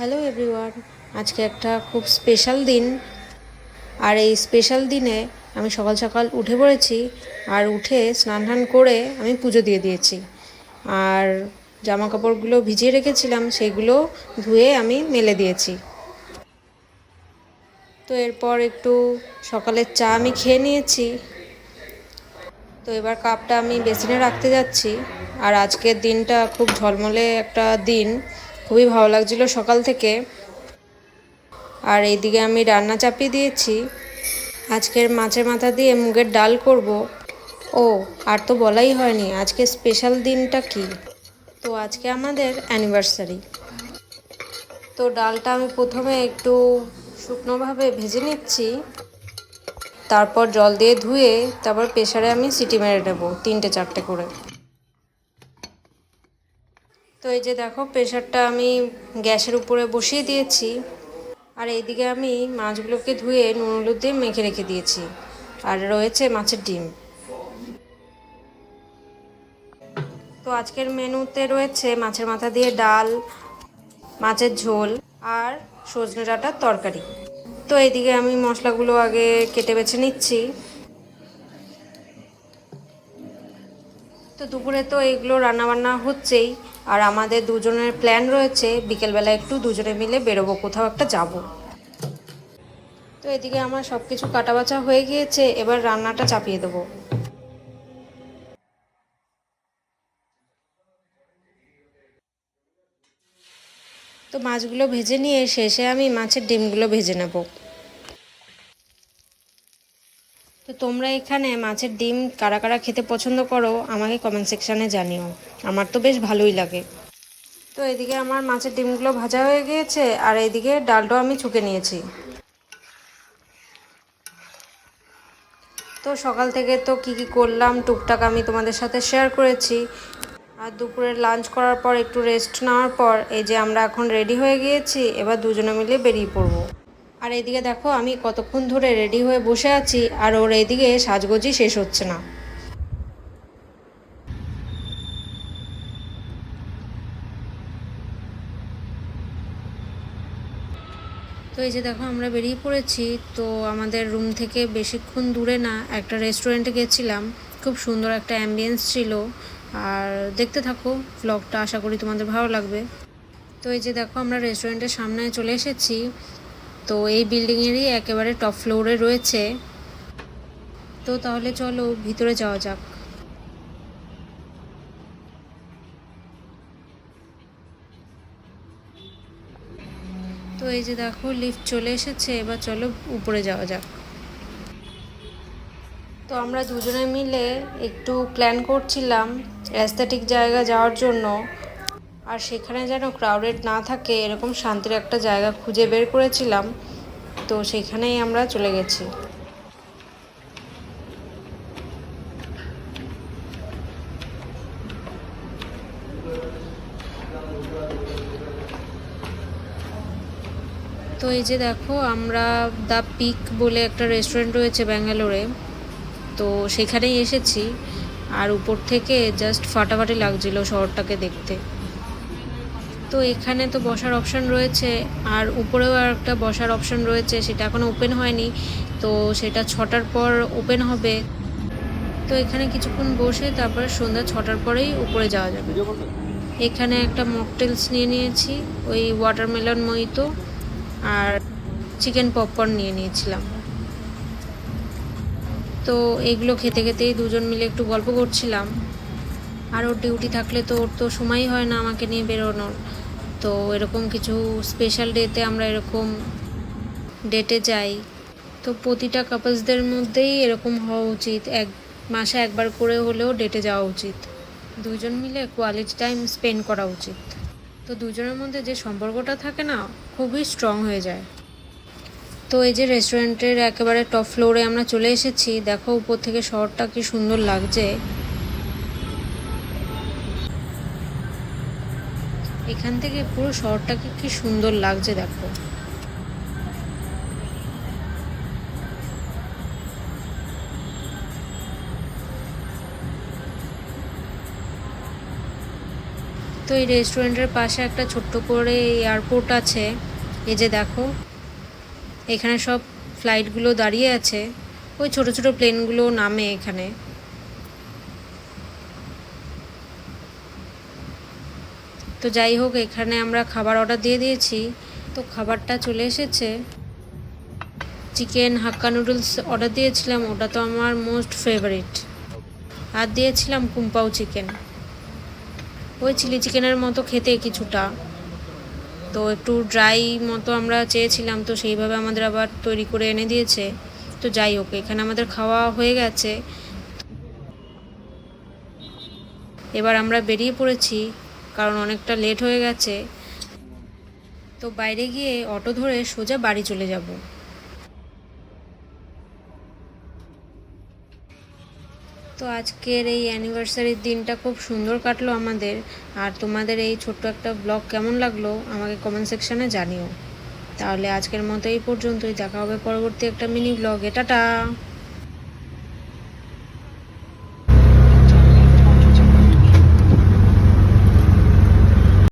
Hello everyone আজকে একটা খুব স্পেশাল দিন। আর এই স্পেশাল দিনে আমি সকাল সকাল উঠে পড়েছি আর উঠে স্নান টান করে আমি পুজো দিয়ে দিয়েছি। আর জামা কাপড়গুলো ভিজিয়ে রেখেছিলাম, সেগুলো ধুয়ে আমি মেলে দিয়েছি। তো এরপর একটু সকালের চা আমি খেয়ে নিয়েছি। তো এবার কাপটা আমি বেসিনে রাখতে যাচ্ছি। আর আজকের দিনটা খুব ঝলমলে একটা দিন। খুবই ভালো লাগছিল সকাল থেকে। আর এইদিকে আমি রান্না চাপিয়ে দিয়েছি। আজকের মাছের মাথা দিয়ে মুগের ডাল করব। ও, আর তো বলাই হয়নি, আজকে স্পেশাল দিনটা কি? তো আজকে আমাদের অ্যানিভার্সারি তো ডালটা আমি প্রথমে একটু শুকনোভাবে ভেজে নিচ্ছি। তারপর জল দিয়ে ধুয়ে তারপর প্রেশারে আমি সিটি মেরে নেব, তিনটে চারটে করে। তো এই যে দেখো প্রেশারটা আমি গ্যাসের উপরে বসিয়ে দিয়েছি। আর এইদিকে আমি মাছগুলোকে ধুয়ে নুন হলুদ দিয়ে মেখে রেখে দিয়েছি। আর রয়েছে মাছের ডিম। তো আজকের মেনুতে রয়েছে মাছের মাথা দিয়ে ডাল, মাছের ঝোল আর সজনে ডাঁটার তরকারি। তো এইদিকে আমি মশলাগুলো আগে কেটে বেছে নিচ্ছি। তো দুপুরে তো এগুলো রান্নাবান্না হচ্ছেই। আর আমাদের দুজনের প্ল্যান রয়েছে, বিকেলবেলা একটু দুজনে মিলে বেরোবো, কোথাও একটা যাব। তো এদিকে আমার সব কিছু কাটাবাচা হয়ে গিয়েছে, এবার রান্নাটা চাপিয়ে দেবো। তো মাছগুলো ভেজে নিয়ে শেষে আমি মাছের ডিমগুলো ভেজে নেব তো তোমরা এখানে মাছের ডিম কারা কারা খেতে পছন্দ করো, আমাকে কমেন্ট সেকশানে জানিও। আমার তো বেশ ভালোই লাগে। তো এদিকে আমার মাছের ডিমগুলো ভাজা হয়ে গিয়েছে, আর এদিকে ডালটাও আমি ছুকে নিয়েছি। তো সকাল থেকে তো কি কি করলাম, টুকটাক আমি তোমাদের সাথে শেয়ার করেছি। আর দুপুরের লাঞ্চ করার পর, একটু রেস্ট নেওয়ার পর, এই যে আমরা এখন রেডি হয়ে গিয়েছি, এবার দুজনে মিলে বেরিয়ে পড়ব। আর এদিকে দেখো, আমি কতক্ষণ ধরে রেডি হয়ে বসে আছি, আর ওর এদিকে সাজগোজি শেষ হচ্ছে না। তো এই যে দেখো, আমরা বেরিয়ে পড়েছি। তো আমাদের রুম থেকে বেশিক্ষণ দূরে না, একটা রেস্টুরেন্টে গেছিলাম। খুব সুন্দর একটা অ্যাম্বিয়েন্স ছিল। আর দেখতে থাকো ভ্লগটা আশা করি তোমাদের ভালো লাগবে। তো এই যে দেখো, আমরা রেস্টুরেন্টের সামনে চলে এসেছি। তো এই বিল্ডিংয়েরই একেবারে টপ ফ্লোরে রয়েছে। তো তাহলে চলো ভিতরে যাওয়া যাক। তো এই যে দেখো লিফট চলে এসেছে, এবার চলো উপরে যাওয়া যাক। তো আমরা দুজনে মিলে একটু প্ল্যান করছিলাম অ্যাস্থেটিক জায়গা যাওয়ার জন্য। আর সেখানে যেন ক্রাউডেড না থাকে, এরকম শান্তির একটা জায়গা খুঁজে বের করেছিলাম, তো সেখানেই আমরা চলে গেছি। তো এই যে দেখো, আমরা দ্য পিক বলে একটা রেস্টুরেন্ট রয়েছে ব্যাঙ্গালোরে, তো সেখানেই এসেছি। আর উপর থেকে জাস্ট ফাটাফাটি লাগছিল শহরটাকে দেখতে। তো এখানে তো বসার অপশান রয়েছে, আর উপরেও আর একটা বসার অপশান রয়েছে, সেটা এখনও ওপেন হয়নি, তো সেটা ছটার পর ওপেন হবে। তো এখানে কিছুক্ষণ বসে তারপর সন্ধ্যা ছটার পরেই উপরে যাওয়া যাবে। এখানে একটা মকটেলস নিয়ে নিয়েছি, ওই ওয়াটারমেলন মহিতো আর চিকেন পপকর্ন নিয়ে নিয়েছিলাম। তো এগুলো খেতে খেতেই দুজন মিলে একটু গল্প করছিলাম। আর ওর ডিউটি থাকলে তো ওর তো সময়ই হয় না আমাকে নিয়ে বেরোনোর। তো এরকম কিছু স্পেশাল ডেতে আমরা এরকম ডেটে যাই। তো প্রতিটা কাপলসদের মধ্যেই এরকম হওয়া উচিত। এক মাসে একবার করে হলেও ডেটে যাওয়া উচিত। দুজন মিলে কোয়ালিটি টাইম স্পেন্ড করা উচিত। তো দুজনের মধ্যে যে সম্পর্কটা থাকে না, খুবই স্ট্রং হয়ে যায়। তো এই যে রেস্টুরেন্টের একেবারে টপ ফ্লোরে আমরা চলে এসেছি, দেখো উপর থেকে শহরটা কি সুন্দর লাগছে। এখান থেকে পুরো শহরটাকে কি সুন্দর লাগছে দেখো। তো এই রেস্টুরেন্টের পাশে একটা ছোট্ট করে এয়ারপোর্ট আছে। এই যে দেখো, এখানে সব ফ্লাইটগুলো দাঁড়িয়ে আছে। ওই ছোট ছোট প্লেনগুলো নামে এখানে। তো যাই হোক, এখানে আমরা খাবার অর্ডার দিয়ে দিয়েছি। তো খাবারটা চলে এসেছে। চিকেন হাক্কা নুডলস অর্ডার দিয়েছিলাম, ওটা তো আমার মোস্ট ফেভারিট আর দিয়েছিলাম কুম্পাও চিকেন ওই চিলি চিকেনের মতো খেতে কিছুটা। তো একটু ড্রাই মতো আমরা চেয়েছিলাম, তো সেইভাবে আমাদের আবার তৈরি করে এনে দিয়েছে। তো যাই হোক, এখানে আমাদের খাওয়া হয়ে গেছে। এবার আমরা বেরিয়ে পড়েছি। কারণ অনেকটা লেট হয়ে গেছে। তো বাইরে গিয়ে অটো ধরে সোজা বাড়ি চলে যাব। তো আজকের এই অ্যানিভার্সারির দিনটা খুব সুন্দর কাটলো আমাদের। আর তোমাদের এই ছোট্ট একটা ব্লগ কেমন লাগল, আমাকে কমেন্ট সেকশানে জানিও। তাহলে আজকের মতো এই পর্যন্তই। দেখা হবে পরবর্তী একটা মিনি ব্লগে টাটা!